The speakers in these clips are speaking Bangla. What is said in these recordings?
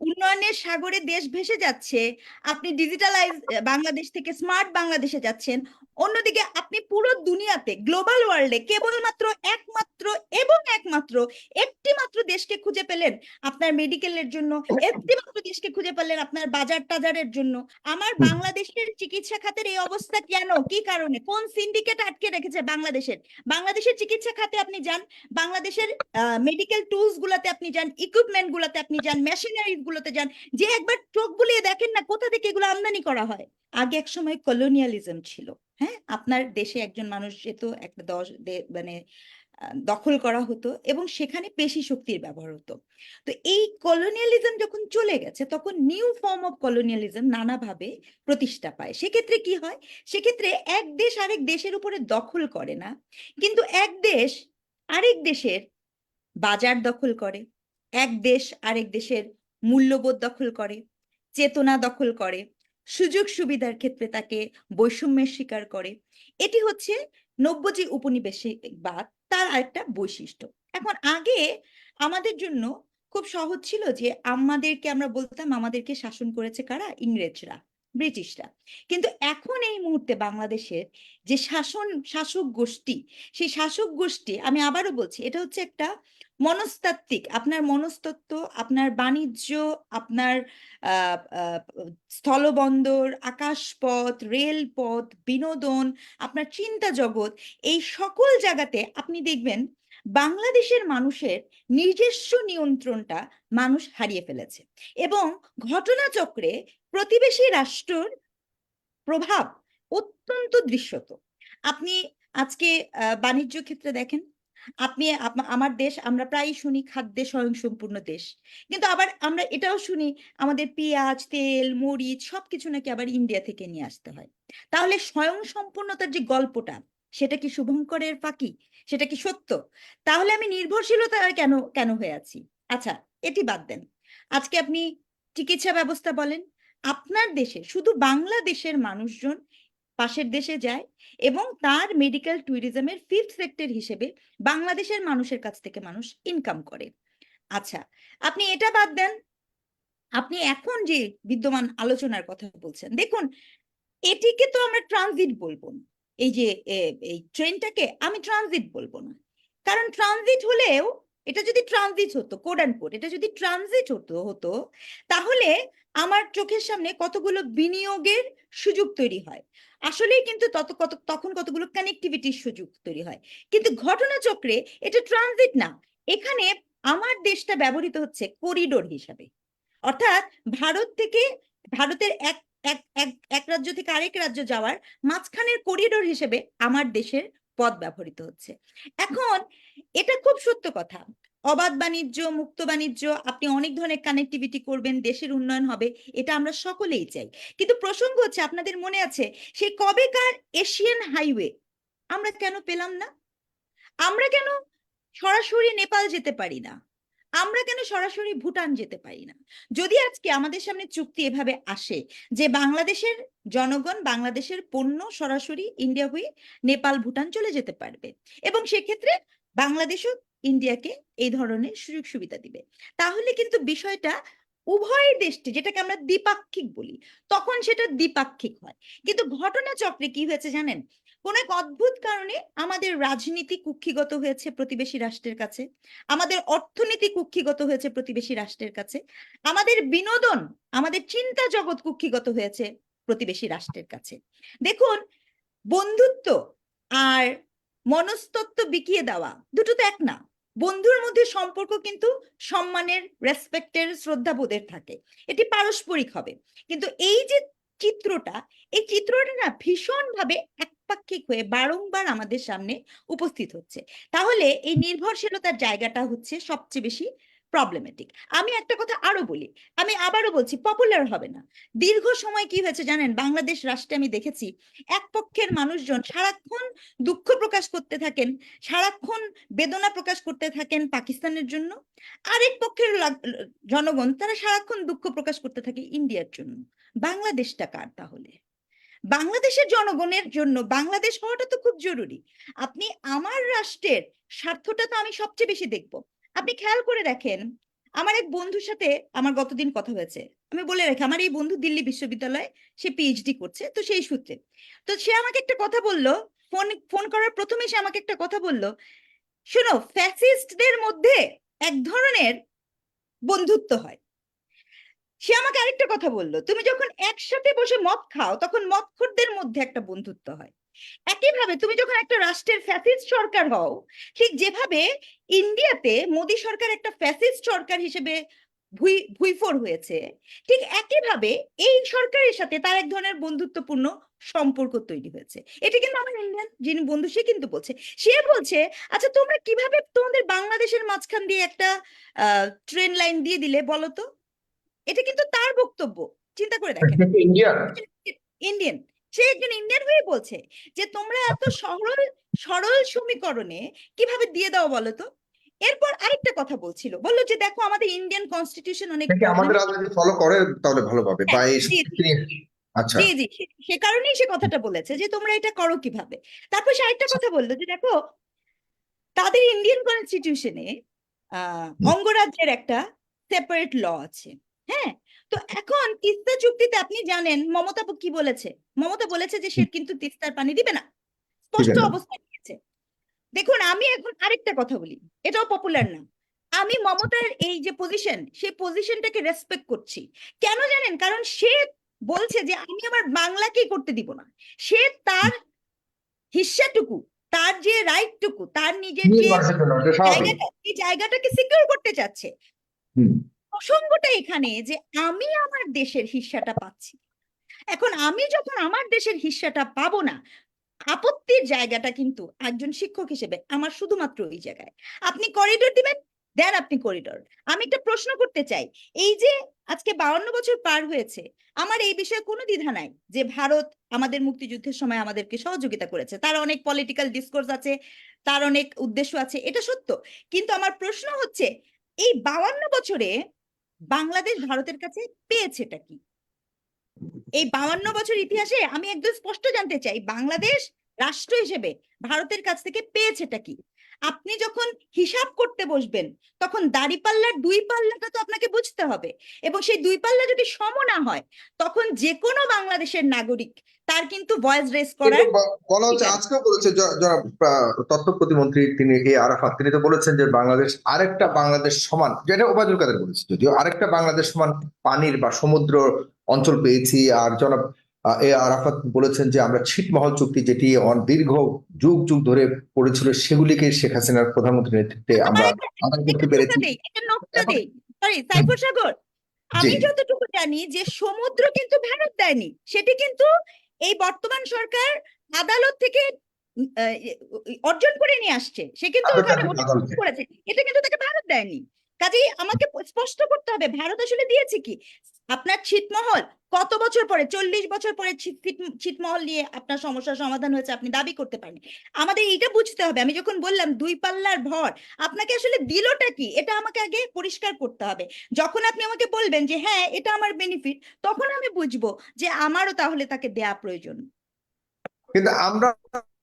un উন্নয়নের সাগরে দেশ ভেসে যাচ্ছে আপনি ডিজিটালাইজ বাংলাদেশ থেকে স্মার্ট বাংলাদেশে যাচ্ছেন অন্যদিকে আপনি পুরো দুনিয়াতে গ্লোবাল ওয়ার্ল্ডে কেবলমাত্র একমাত্র এবং একমাত্র একটি মাত্র দেশকে খুঁজে পেলেন আপনার মেডিকেলের জন্য একটি মাত্র দেশকে খুঁজে পেলেন আপনার বাজার টাজারের জন্য। আমার বাংলাদেশের চিকিৎসা খাতের এই অবস্থা কেন? কি কারণে? কোন সিন্ডিকেট আটকে রেখেছে বাংলাদেশের? বাংলাদেশের চিকিৎসা খাতে আপনি যান বাংলাদেশের মেডিকেল টুলস গুলাতে আপনি যান ইকুইপমেন্ট গুলাতে আপনি যান মেশিনারিজ গুলোতে যান যে একবার চোখ বুলিয়ে দেখেন না কোথা থেকে এগুলো আমদানি করা হয়। আগে এক সময় কলোনিয়ালিজম ছিল হ্যাঁ? আপনার দেশে একজন মানুষ যেত একটা দশ মানে দখল করা হতো এবং সেখানে পেশি শক্তির ব্যবহার হতো। তো এই কলোনিয়ালিজম যখন চলে গেছে, তখন নিউ ফর্ম অফ কলোনিয়ালিজম নানাভাবে প্রতিষ্ঠা পায়। সেক্ষেত্রে কি হয়? সেক্ষেত্রে এক দেশ আরেক দেশের উপরে দখল করে না, কিন্তু এক দেশ আরেক দেশের বাজার দখল করে, এক দেশ আরেক দেশের মূল্যবোধ দখল করে, চেতনা দখল করে, সুযোগ সুবিধার ক্ষেত্রে তাকে বৈষম্যের শিকার করে। এটি হচ্ছে নব্যজি উপনিবেশিকবাদ তার আরেকটা বৈশিষ্ট্য। এখন আগে আমাদের জন্য খুব সহজ ছিল যে আমাদেরকে আমরা বলতাম, আমাদেরকে শাসন করেছে কারা? ইংরেজরা। ব্রিটিশরা। কিন্তু এখন এই মুহূর্তে বাংলাদেশের যে শাসন, শাসক গোষ্ঠী, সেই শাসক গোষ্ঠী, আমি আবারও বলছি, এটা হচ্ছে একটা মনস্তাত্ত্বিক, আপনার মনস্তত্ত্ব, আপনার বাণিজ্য, আপনার স্থলবন্দর, আকাশপথ, রেলপথ, বিনোদন, আপনার চিন্তা জগৎ, এই সকল জায়গাতে আপনি দেখবেন বাংলাদেশের মানুষের নিজস্ব নিয়ন্ত্রণটা মানুষ হারিয়ে ফেলেছে। এবং ঘটনাচক্রে প্রতিবেশী রাষ্ট্রর প্রভাব অত্যন্ত দৃশ্যত। আপনি আজকে বাণিজ্য ক্ষেত্রে দেখেন, আপনি আমার দেশ, আমরা প্রায়ই শুনি খাদ্যে স্বয়ংসম্পূর্ণ দেশ। কিন্তু আবার আমরা এটাও শুনি, আমাদের পেঁয়াজ, তেল, মরিচ, সবকিছু নাকি আবার ইন্ডিয়া থেকে নিয়ে আসতে হয়। তাহলে স্বয়ংসম্পূর্ণতার যে গল্পটা, সেটা কি শুভঙ্করের ফাঁকি? সেটা কি সত্য? তাহলে আমি নির্ভরশীলতা কেন কেন হয়ে আছি? আচ্ছা এটি বাদ দেন। আজকে আপনি চিকিৎসা ব্যবস্থা বলেন আপনার দেশে, শুধু বাংলাদেশের মানুষজন পাশের দেশে যায় এবং তার মেডিকেল ট্যুরিজমের ফিফথ সেক্টর হিসেবে বাংলাদেশের মানুষের কাছ থেকে মানুষ ইনকাম করে। আচ্ছা আপনি এটা বাদ দেন। আপনি এখন যে বিদ্যমান আলোচনার কথা বলছেন, দেখুন, এটিকে তো আমরা ট্রানজিট বলব না। এই যে এই ট্রেনটাকে আমি ট্রানজিট বলব না। কারণ ট্রানজিট হলেও এটা যদি ট্রানজিট হতো কোড অ্যান্ড কোড এটা যদি ট্রানজিট হতো হতো, তাহলে আমার চোখের সামনে কতগুলো বিনিয়োগের সুযোগ তৈরি হয়। আসলেই কিন্তু তত, কত, তখন কতগুলো কানেক্টিভিটির সুযোগ তৈরি হয়। কিন্তু ঘটনাচক্রে এটা ট্রানজিট না। এখানে আমার দেশটা ব্যবহৃত হচ্ছে করিডোর হিসাবে। অর্থাৎ ভারত থেকে, ভারতের এক এক এক এক রাজ্য থেকে আরেক রাজ্য যাওয়ার মাঝখানের করিডোর হিসেবে আমার দেশের পথ ব্যবহৃত হচ্ছে। এখন এটা খুব সত্য কথা। অবাধ বাণিজ্য, মুক্ত বাণিজ্য, আপনি অনেক ধরনের কানেক্টিভিটি করবেন, দেশের উন্নয়ন হবে, এটা আমরা সকলেই চাই। কিন্তু প্রসঙ্গ হচ্ছে, আপনাদের মনে আছে সেই কবেকার এশিয়ান হাইওয়ে আমরা কেন পেলাম না? আমরা কেন সরাসরি নেপাল যেতে পারি না? আমরা কেন সরাসরি ভুটান যেতে পারি না? যদি আজকে আমাদের সামনে চুক্তি এভাবে আসে যে বাংলাদেশের জনগণ বাংলাদেশের পণ্য সরাসরি ইন্ডিয়া হয়ে নেপাল, ভুটান চলে যেতে পারবে এবং সেক্ষেত্রে বাংলাদেশও ইন্ডিয়াকে এই ধরনের সুযোগ সুবিধা দিবে। তাহলে কিন্তু বিষয়টা উভয় দেশটি যেটাকে আমরা দ্বিপাক্ষিক বলি, তখন সেটা দ্বিপাক্ষিক হয়। কিন্তু ঘটনাচক্রে কি হয়েছে জানেন? কোন এক অদ্ভুত কারণে আমাদের রাজনীতি কুক্ষিগত হয়েছে প্রতিবেশী রাষ্ট্রের কাছে, আমাদের অর্থনীতি কুক্ষিগত হয়েছে প্রতিবেশী রাষ্ট্রের কাছে, আমাদের বিনোদন, আমাদের চিন্তা জগৎ কুক্ষিগত হয়েছে প্রতিবেশী রাষ্ট্রের কাছে। দেখুন, বন্ধুত্ব আর মনস্তত্ত্ব বিকিয়ে দেওয়া দুটো তো এক না। বন্ধুর মধ্যে সম্পর্ক কিন্তু সম্মানের রেসপেক্টের শ্রদ্ধাবোধের থাকে। এটি পারস্পরিক হবে। কিন্তু এই যে চিত্রটা, এই চিত্রটা না ভীষণ ভাবে একপাক্ষিক হয়ে বারংবার আমাদের সামনে উপস্থিত হচ্ছে। তাহলে এই নির্ভরশীলতার জায়গাটা হচ্ছে সবচেয়ে বেশি প্রবলেমেটিক আমি একটা কথা আরও বলি, আমি আবারও বলছি পপুলার হবে না। দীর্ঘ সময় কি হয়েছে জানেন? বাংলাদেশ রাষ্ট্রে আমি দেখেছি, এক পক্ষের মানুষজন সারাক্ষণ দুঃখ প্রকাশ করতে থাকেন, সারাক্ষণ বেদনা প্রকাশ করতে থাকেন পাকিস্তানের জন্য। আরেক পক্ষের জনগণ, তারা সারাক্ষণ দুঃখ প্রকাশ করতে থাকে ইন্ডিয়ার জন্য। বাংলাদেশটা কার তাহলে? বাংলাদেশের জনগণের জন্য বাংলাদেশ হওয়াটা তো খুব জরুরি। আপনি আমার রাষ্ট্রের স্বার্থটা তো আমি সবচেয়ে বেশি দেখব। আপনি খেয়াল করে দেখেন, আমার এক বন্ধুর সাথে আমার গতদিন কথা হয়েছে। আমি বলে রাখি, আমার এই বন্ধু দিল্লি বিশ্ববিদ্যালয়ে সে পিএইচডি করছে, তো সেই সূত্রে। তো সে আমাকে একটা কথা বলল, ফোন ফোন করার প্রথমে সে আমাকে একটা কথা বলল, শোনো ফ্যাসিস্টদের মধ্যে এক ধরনের বন্ধুত্ব হয়। সে আমাকে আরেকটা কথা বলল, তুমি যখন একসাথে বসে মদ খাও, তখন মদখোরদের মধ্যে একটা বন্ধুত্ব হয়। একইভাবে তুমি যখন একটা রাষ্ট্রের ফ্যাসিস্ট সরকার হও, ঠিক যেভাবে ইন্ডিয়াতে মোদী সরকার একটা ফ্যাসিস্ট সরকার হিসেবে ভুই, ভুইফোর হয়েছে, ঠিক একইভাবে এই সরকারের সাথে তার এক ধরনের বন্ধুত্বপূর্ণ সম্পর্ক তৈরি হয়েছে। এটা কিন্তু আমার ইন্ডিয়ান যিনি বন্ধু, সে কিন্তু বলছে। সে বলছে আচ্ছা তোমরা কীভাবে তোমাদের বাংলাদেশের মাঝখান দিয়ে একটা ট্রেন লাইন দিয়ে দিলে বলো তো? এটা কিন্তু তার বক্তব্য চিন্তা করে দেখেন। ইন্ডিয়ান সে একজন ইন্ডিয়ান হয়ে বলছে যে তোমরা এত সরল সরল সমীকরণে কীভাবে দিয়ে দাও বলো তো? এরপর আরেকটা কথা বলছিল। বলল যে দেখো আমাদের ইন্ডিয়ান কনস্টিটিউশন অনেক আমাদের রাজনীতি ফলো করে? তাহলে বা জি, জি। আচ্ছা। জি জি। সে- কারণেই সে কথাটা বলেছে যে তোমরা এটা করো কীভাবে? তারপর সে আরেকটা কথা বলল যে দেখো তাদের ইন্ডিয়ান কনস্টিটিউশনে। অঙ্গরাজ্যের একটা সেপারেট ল আছে। হ্যাঁ? তো এখন তিস্তা চুক্তিতে আপনি জানেন মমতা কি বলেছে? মমতা বলেছে যে সে কিন্তু তিস্তার পানি দিবে না। স্পষ্ট না। অবস্থান নিয়েছে দেখুন আমি এখন আরেকটা কথা বলি। এটাও পপুলার না। আমি মমতার এই যে পজিশন সেই পজিশনটাকে রেসপেক্ট করছি। কেন জানেন? কারণ সে বলছে যে আমি আমার বাংলাকেই করতে দিব না। সে তার হিস্সাটুকু তার যে রাইটটুকু তার নিজের যে জায়গাটা এই জায়গাটাকে সিকিউর করতে চাচ্ছে। প্রসঙ্গটা এখানে যে আমি আমার দেশের হিস্সাটা পাচ্ছি। এখন আমি যখন আমার দেশের হিস্সাটা পাবো না, আপত্তির জায়গাটা কিন্তু একজন শিক্ষক হিসেবে আমার শুধুমাত্র ওই জায়গায়। আপনি করিডোর দিবেন, দেন আপনি করিডোর আমি একটা প্রশ্ন করতে চাই, এই যে আজকে বাউন্ন বছর পার হয়েছে, আমার এই বিষয়ে কোনো দ্বিধা নাই যে ভারত আমাদের মুক্তিযুদ্ধের সময় আমাদেরকে সহযোগিতা করেছে? তার অনেক পলিটিক্যাল ডিসকোর্স আছে, তার অনেক উদ্দেশ্য আছে, এটা সত্য। কিন্তু আমার প্রশ্ন হচ্ছে, এই বাউন্ন বছরে বাংলাদেশ ভারতের কাছে পেয়েছেটা কি? এই বাউন্ন বছর ইতিহাসে আমি একদম স্পষ্ট জানতে চাই, বাংলাদেশ রাষ্ট্র হিসেবে ভারতের কাছ থেকে পেয়েছেটা কি? আপনি যখন হিসাব করতে বসবেন তখন দাড়ি পাল্লার দুই পাল্লাটা তো আপনাকে বুঝতে হবে। এবং সেই দুই পাল্লা যদি সম না হয় তখন যে কোনো বাংলাদেশের নাগরিক তার কিন্তু ভয়েস রেস করার বলা হচ্ছে আজকেও বলেছে যারা তথ্য প্রতিমন্ত্রী তিনি এ আরাফাত। তিনি তো বলেছেন যে বাংলাদেশ আরেকটা বাংলাদেশ সমান যেটা ওবায়দুল কাদের বলেছে। যদিও আরেকটা বাংলাদেশ সমান পানির বা সমুদ্র অঞ্চল পেয়েছি। আর জনাব এ আরাফাত বলেছেন যে আমরা ছিটমহল চুক্তি যেটি অন- দীর্ঘ যুগ যুগ ধরে পড়েছিল সেগুলিকে শেখ হাসিনার প্রধানমন্ত্রীর নেতৃত্বে আমরা আদায় করতে পেরেছি। সাইফুর সাগর আমি যতটুকু জানি যে সমুদ্র কিন্তু ভারত দেয়নি সেটি কিন্তু এই বর্তমান সরকার আদালত থেকে অর্জন করে নিয়ে আসছে। সে কিন্তু। করেছে এটা কিন্তু তাকে ভারত দেয়নি। কাজেই আমাকে স্পষ্ট করতে হবে। ভারত আসলে দিয়েছে কি? আপনার ছিটমহল কত বছর পরে, চল্লিশ বছর পরে ছিট- ছিট- ছিটমহল নিয়ে আপনার সমস্যার সমাধান হয়েছে আপনি দাবি করতে পারেন আমাদের এইটা বুঝতে হবে। আমি যখন বললাম দুই পাল্লার ভর, আপনাকে আসলে দিলটা কি? এটা আমাকে আগে পরিষ্কার করতে হবে। যখন আপনি আমাকে বলবেন যে হ্যাঁ এটা আমার বেনিফিট তখন আমি বুঝব যে, আমারও তাহলে তাকে দেয়া প্রয়োজন। কিন্তু আমরা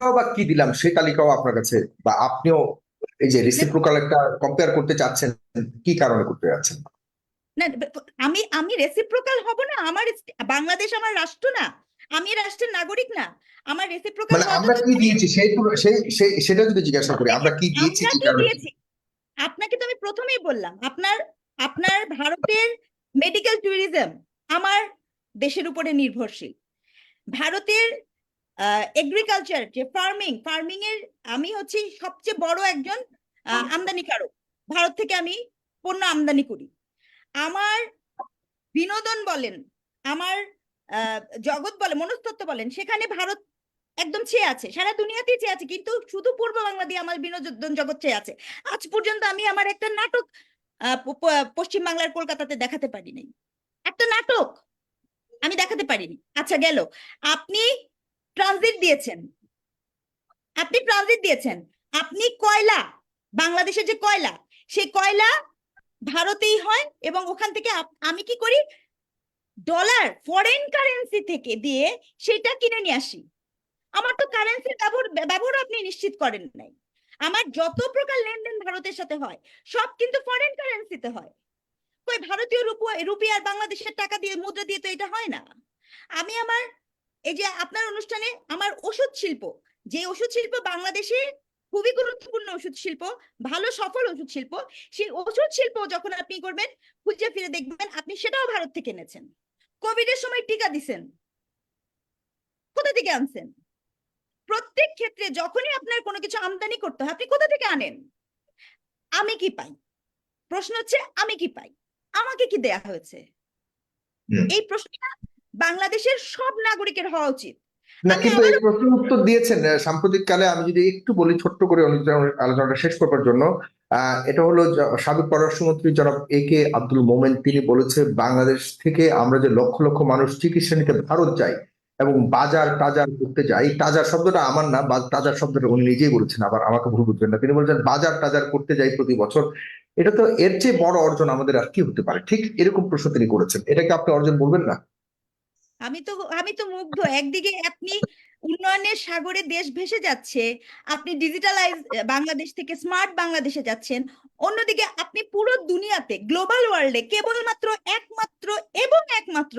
বা কি দিলাম সেই তালিকাও আপনার কাছে বা আপনিও এই যে রেসিপ্রোকাল একটা কম্পেয়ার করতে চাচ্ছেন কি কারণে করতে যাচ্ছেন? না আমি আমি রেসিপ্রোকাল হব না আমার বাংলাদেশ আমার রাষ্ট্র না আমি রাষ্ট্রের নাগরিক না আমার রেসিপ্রোকাল মানে আমরা কি দিয়েছি? সেই সেই সেটা যদি জিজ্ঞাসা করি আমরা কি দিয়েছি কি কারণে? আপনাকে তো আমি প্রথমেই বললাম আপনার আপনার ভারতের মেডিকেল ট্যুরিজম আমার দেশের উপরে নির্ভরশীল। ভারতের এগ্রিকালচার যে ফার্মিং ফার্মিং এর আমি হচ্ছি সবচেয়ে বড় একজন আমদানিকারক ভারত থেকে আমি পণ্য আমদানি করি। আমার বিনোদন বলেন আমার জগৎ বলেন মনস্তত্ত্ব বলেন সেখানে ভারত একদম চেয়ে আছে সারা দুনিয়াতেই চেয়ে আছে কিন্তু শুধু পূর্ব বাংলা দিয়ে আমার বিনোদন জগৎ চেয়ে আছে। আজ পর্যন্ত আমি আমার একটা নাটক পশ্চিম বাংলার কলকাতাতে দেখাতে পারি নাই। একটা নাটক আমি দেখাতে পারিনি। আচ্ছা গেল। আপনি ট্রানজিট দিয়েছেন। আপনি ট্রানজিট দিয়েছেন। আপনি কয়লা, বাংলাদেশের যে কয়লা, সেই কয়লা ভারতেই হয় এবং ওখান থেকে আমি কি করি? ডলার ফরেন কারেন্সি থেকে দিয়ে সেটা কিনে নিয়ে আসি। আমার তো কারেন্সির ব্যবহার ব্যবহার আপনি নিশ্চিত করেন নাই। আমার যত প্রকার লেনদেন ভারতের সাথে হয়, সব কিন্তু ফরেন কারেন্সিতে হয়। ভারতীয় রুপি রুপি আর বাংলাদেশের টাকা দিয়ে, মুদ্রা দিয়ে তো এটা হয় না। আমি আমার এই যে আপনার অনুষ্ঠানে আমার ওষুধ শিল্প যে ওষুধ শিল্প বাংলাদেশে খুবই গুরুত্বপূর্ণ ওষুধ শিল্প ভালো সফল ওষুধ শিল্প সেই ওষুধ শিল্প যখন আপনি করবেন খুঁজে ফিরে দেখবেন আপনি সেটাও ভারত থেকে এনেছেন। কোভিড এর সময় টিকা দিছেন। কোথা থেকে আনছেন? প্রত্যেক ক্ষেত্রে যখনই আপনার কোনো কিছু আমদানি করতে হয় আপনি কোথা থেকে আনেন? আমি কি পাই? প্রশ্ন হচ্ছে আমি কি পাই? আমাকে কি দেয়া হয়েছে? এই প্রশ্নটা বাংলাদেশের সব নাগরিকের হওয়া উচিত। না কিন্তু এই প্রশ্নের উত্তর দিয়েছেন সাম্প্রতিক কালে আমি যদি একটু বলি ছোট্ট করে আলোচনাটা শেষ করবার জন্য এটা হলো সাবেক পররাষ্ট্রমন্ত্রী জনাব এ কে আব্দুল মোমেন তিনি বলেছে বাংলাদেশ থেকে আমরা যে লক্ষ লক্ষ মানুষ চিকিৎসা নিতে ভারত যাই এবং বাজার টাজার করতে যাই টাজার শব্দটা আমার না বা টাজার শব্দটা উনি নিজেই বলেছেন আবার আমাকে ভুল বুঝবেন না। তিনি বলেছেন বাজার টাজার করতে যাই প্রতি বছর এটা তো এর চেয়ে বড় অর্জন আমাদের আর কি হতে পারে? ঠিক এরকম প্রশ্ন তিনি করেছেন। এটাকে আপনি অর্জন বলবেন না? আমি তো আমি তো মুগ্ধ। একদিকে আপনি উন্নয়নের সাগরে দেশ ভেসে যাচ্ছে, আপনি ডিজিটালাইজ বাংলাদেশ থেকে স্মার্ট বাংলাদেশে যাচ্ছেন। অন্যদিকে আপনি পুরো দুনিয়াতে গ্লোবাল ওয়ার্ল্ডে কেবলমাত্র একমাত্র এবং একমাত্র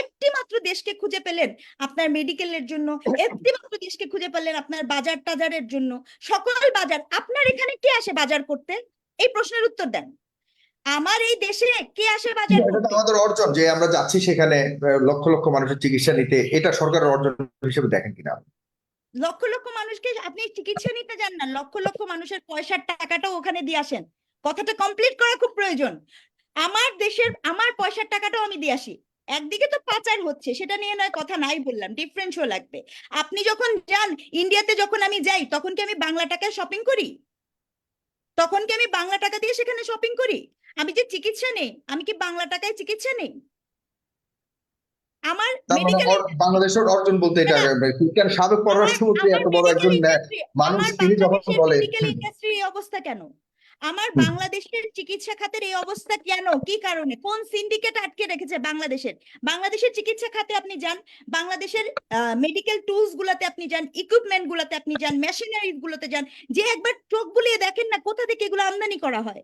একটি মাত্র দেশকে খুঁজে পেলেন আপনার মেডিকেলের জন্য, একটি মাত্র দেশকে খুঁজে পেলেন আপনার বাজার টাজারের জন্য। সকল বাজার, আপনার এখানে কে আসে বাজার করতে? এই প্রশ্নের উত্তর দেন। আমার এই দেশে কে আসে বাজার করতে? আমাদের অর্জন যে আমরা যাচ্ছি সেখানে লক্ষ লক্ষ মানুষের চিকিৎসা নিতে এটা সরকারের অর্জন হিসেবে দেখেন কিনা? লক্ষ লক্ষ মানুষকে আপনি চিকিৎসা নিতে যান না লক্ষ লক্ষ মানুষের পয়সার টাকাটাও ওখানে দিয়ে আসেন। কথাটা কমপ্লিট করা খুব প্রয়োজন। আমার দেশের আমার পয়সার টাকাটাও আমি দিয়ে আসি। একদিকে তো পাচার হচ্ছে সেটা নিয়ে নয় কথা নাই বললাম ডিফারেন্সও লাগবে। আপনি যখন যান ইন্ডিয়াতে যখন আমি যাই তখন কি আমি বাংলা টাকায় শপিং করি? তখন কি আমি বাংলা টাকা দিয়ে সেখানে শপিং করি? আমি যে চিকিৎসা নেই আমি কি বাংলা টাকায় চিকিৎসা নেই? আমার মানে বাংলাদেশের অর্জন বলতে এটা কেন সাবেক পররাষ্ট্রমন্ত্রী এত বড় একজন মানুষ তিনি যখন বলে অবস্থা কেন? আমার বাংলাদেশের চিকিৎসা খাতের এই অবস্থা কেন? কি কারণে? কোন সিন্ডিকেট আটকে রেখেছে বাংলাদেশের? বাংলাদেশের চিকিৎসা খাতে আপনি যান বাংলাদেশের মেডিকেল টুলস গুলাতে আপনি যান ইকুইপমেন্ট গুলাতে আপনি যান মেশিনারিজ গুলোতে যান যে একবার চোখ বুলিয়ে দেখেন না কোথা থেকে এগুলো আমদানি করা হয়।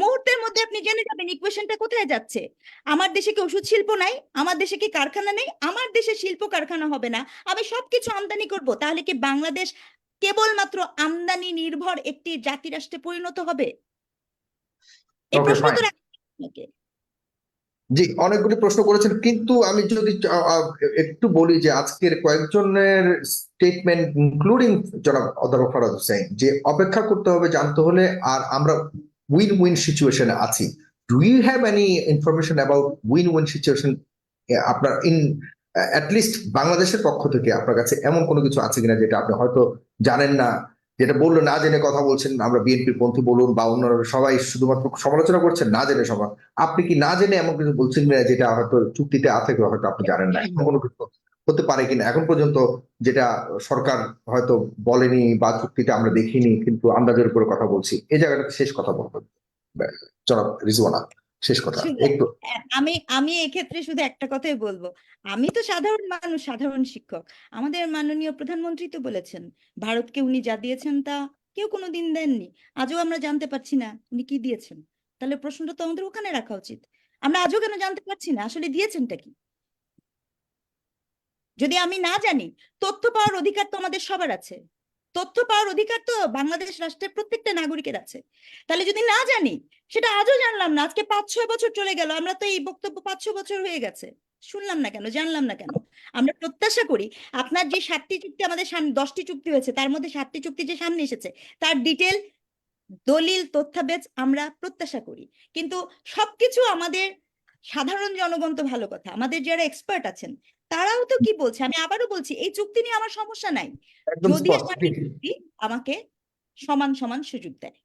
মুহূর্তের মধ্যে আপনি জেনে যাবেন ইকুয়েশনটা কোথায় যাচ্ছে। আমার দেশে কি ওষুধ শিল্প নাই? আমার দেশে কি কারখানা নেই? আমার দেশে শিল্প কারখানা হবে না। আমি সবকিছু আমদানি করব। তাহলে কি বাংলাদেশ কেবলমাত্র আমদানি নির্ভর একটি জাতি রাষ্ট্রে পরিণত হবে এই প্রশ্ন তো fine. রাখতে হবে আপনাকে। জি অনেকগুলি প্রশ্ন করেছেন কিন্তু আমি যদি একটু বলি যে আজকের কয়েকজনের স্টেটমেন্ট ইনক্লুডিং জনাব অধ্যাপক ফরাদ হোসেন যে অপেক্ষা করতে হবে জানতে হলে আর আমরা উইন উইন সিচুয়েশনে আছি do you have any information about win win situation আপনার ইন লিস্ট বাংলাদেশের পক্ষ থেকে আপনার কাছে এমন কোনো কিছু আছে কিনা যেটা আপনি হয়তো জানেন না, যেটা বলল না জেনে কথা বলছেন, আমরা বিএনপির পন্থী বলুন বা অন্যরা সবাই শুধুমাত্র সমালোচনা করছেন, না জেনে সবার আপনি কি না জেনে এমন কিছু বলছেন না যেটা হয়তো চুক্তিতে আছে হয়তো আপনি জানেন না কোনো কিছু হতে পারে কিনা। এখন পর্যন্ত যেটা সরকার হয়তো বলেনি বা চুক্তিটা আমরা দেখিনি, কিন্তু আন্দাজের উপরে কথা বলছি। এই জায়গাটা শেষ কথা বলব। জনাব রিজওয়ানা শেষ কথা। একটু আমি আমি এক্ষেত্রে শুধু একটা কথাই বলব। আমি তো সাধারণ মানুষ সাধারণ শিক্ষক। আমাদের মাননীয় প্রধানমন্ত্রী তো বলেছেন ভারতকে উনি যা দিয়েছেন তা কেউ কোনোদিন দেননি। আজও আমরা জানতে পারছি না উনি কি দিয়েছেন। তাহলে প্রশ্নটা তো আমাদের ওখানে রাখা উচিত। আমরা আজও কেন জানতে পারছি না? আসলে দিয়েছেনটা কি? যদি আমি না জানি তথ্য পাওয়ার অধিকার তো আমাদের সবার আছে। তথ্য পাওয়ার অধিকার তো বাংলাদেশ রাষ্ট্রের প্রত্যেকটা নাগরিকের আছে। তাহলে যদি না জানি, সেটা আজও জানলাম না, আজকে পাঁচ ছয় বছর চলে গেল, আমরা তো এই বক্তব্য পাঁচ ছয় বছর হয়ে গেছে। শুনলাম না কেন, জানলাম না কেন? আমরা প্রত্যাশা করি আপনার যে সাতটি চুক্তি, আমাদের সামনে দশটি চুক্তি হয়েছে, তার মধ্যে সাতটি চুক্তি যে সামনে এসেছে, তার ডিটেল দলিল, তথ্যাবেজ আমরা প্রত্যাশা করি। কিন্তু সবকিছু আমাদের সাধারণ জনগণ তো ভালো কথা, আমাদের যারা এক্সপার্ট আছেন তারাও তো কি বলছে? আমি আবারও বলছি এই চুক্তি নিয়ে আমার সমস্যা নাই। যদি আমাকে সমান সমান সুযোগ দেয়।